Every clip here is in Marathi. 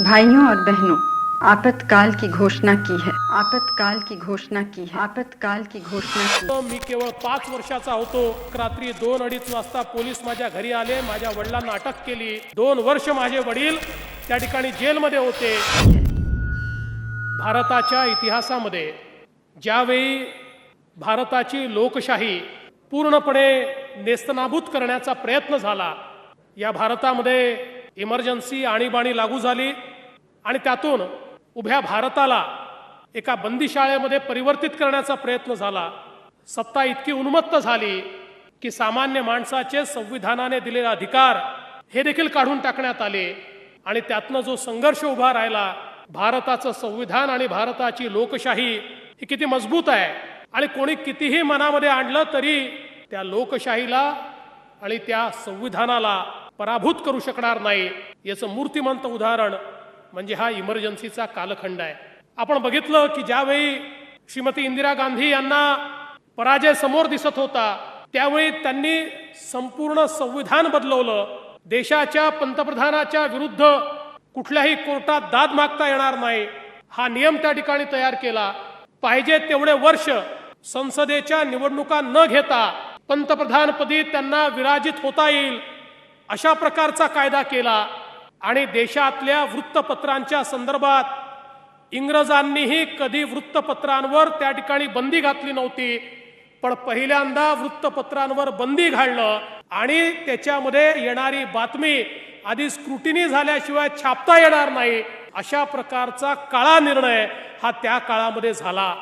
भाइयों और बहनों आपत्काल की घोषणा की है। आपत्काल की घोषणा की है। आपत्काल की घोषणा की मी केवळ पाच वर्षाचा होतो. रात्री दोन अडीच वाजता पोलीस माझ्या घरी आले. माझ्या वडिलांना अटक केली. दोन वर्ष माझे वडील त्या ठिकाणी जेलमध्ये होते. भारताच्या इतिहासामध्ये ज्यावेळी भारताची लोकशाही पूर्णपणे नेस्तनाबूत करण्याचा प्रयत्न झाला या भारतामध्ये इमर्जन्सी आणीबाणी लागू झाली. आणि त्यातून उभ्या भारताला एका बंदीशाळेमध्ये परिवर्तित करण्याचा प्रयत्न झाला. सत्ता इतकी उन्मत्त झाली की सामान्य माणसाचे संविधानाने दिलेले अधिकार हे देखील काढून टाकण्यात आले आणि त्यातनं जो संघर्ष उभा राहिला भारताचं संविधान आणि भारताची लोकशाही ही किती मजबूत आहे आणि कोणी कितीही मनामध्ये आणलं तरी त्या लोकशाहीला आणि त्या संविधानाला पराभूत करू शकणार नाही याचं मूर्तिमंत उदाहरण म्हणजे हा इमर्जन्सीचा कालखंड आहे. आपण बघितलं की ज्यावेळी श्रीमती इंदिरा गांधी यांना पराजय समोर दिसत होता त्यावेळी त्यांनी संपूर्ण संविधान बदलवलं. देशाच्या पंतप्रधानाच्या विरुद्ध कुठल्याही कोर्टात दाद मागता येणार नाही. हा नियम त्या ठिकाणी तयार केला. पाहिजे तेवढे वर्ष संसदेच्या निवडणुका न घेता पंतप्रधानपदी त्यांना विराजित होता येईल अशा प्रकारचा कायदा केला. आणि देशातल्या वृत्तपत्रांच्या संदर्भात इंग्रजांनीही कधी वृत्तपत्रांवर त्या ठिकाणी बंदी घातली नव्हती पण पहिल्यांदा वृत्तपत्रांवर बंदी घालणं आणि त्याच्यामध्ये येणारी बातमी आधी स्क्रुटिनी झाल्याशिवाय छापता येणार नाही अशा प्रकारचा काळा निर्णय हा त्या काळामध्ये झाला.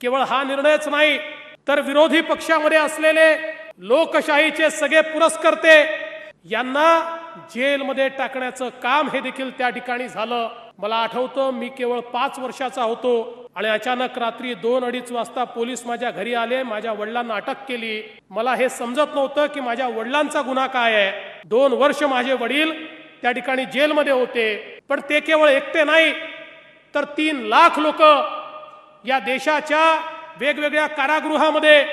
केवळ हा निर्णयच नाही तर विरोधी पक्षामध्ये असलेले लोकशाहीचे सगळे पुरस्कर्ते यांना जेलमध्ये टाकण्याचं काम हे देखील त्या ठिकाणी झालं. मला आठवतं मी केवळ पाच वर्षाचा होतो आणि अचानक रात्री दोन अडीच वाजता पोलीस माझ्या घरी आले माझ्या वडिलांना अटक केली. मला हे समजत नव्हतं की माझ्या वडिलांचा गुन्हा काय आहे. दोन वर्ष माझे वडील त्या ठिकाणी जेलमध्ये होते पण ते केवळ एकटे नाही तर तीन लाख लोक या देशाच्या वेगवेगळ्या कारागृहामध्ये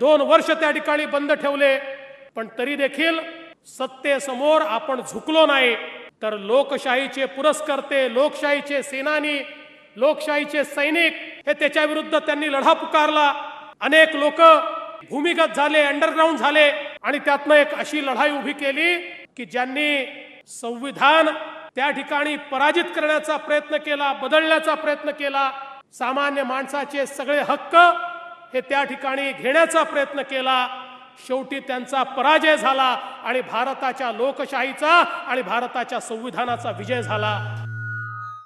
दोन वर्ष त्या ठिकाणी बंद ठेवले. पण तरी देखील सत्तेसमोर आपण झुकलो नाही तर लोकशाहीचे पुरस्कर्ते लोकशाहीचे सेनानी लोकशाहीचे सैनिक हे त्याच्या विरुद्ध त्यांनी लढा पुकारला. अनेक लोक भूमिगत झाले अंडरग्राऊंड झाले आणि त्यातनं एक अशी लढाई उभी केली की ज्यांनी संविधान त्या ठिकाणी पराजित करण्याचा प्रयत्न केला बदलण्याचा प्रयत्न केला सामान्य माणसाचे सगळे हक्क हे त्या ठिकाणी घेण्याचा प्रयत्न केला. शेवटी त्यांचा पराजय झाला आणि भारताच्या लोकशाहीचा आणि भारताच्या संविधानाचा विजय झाला.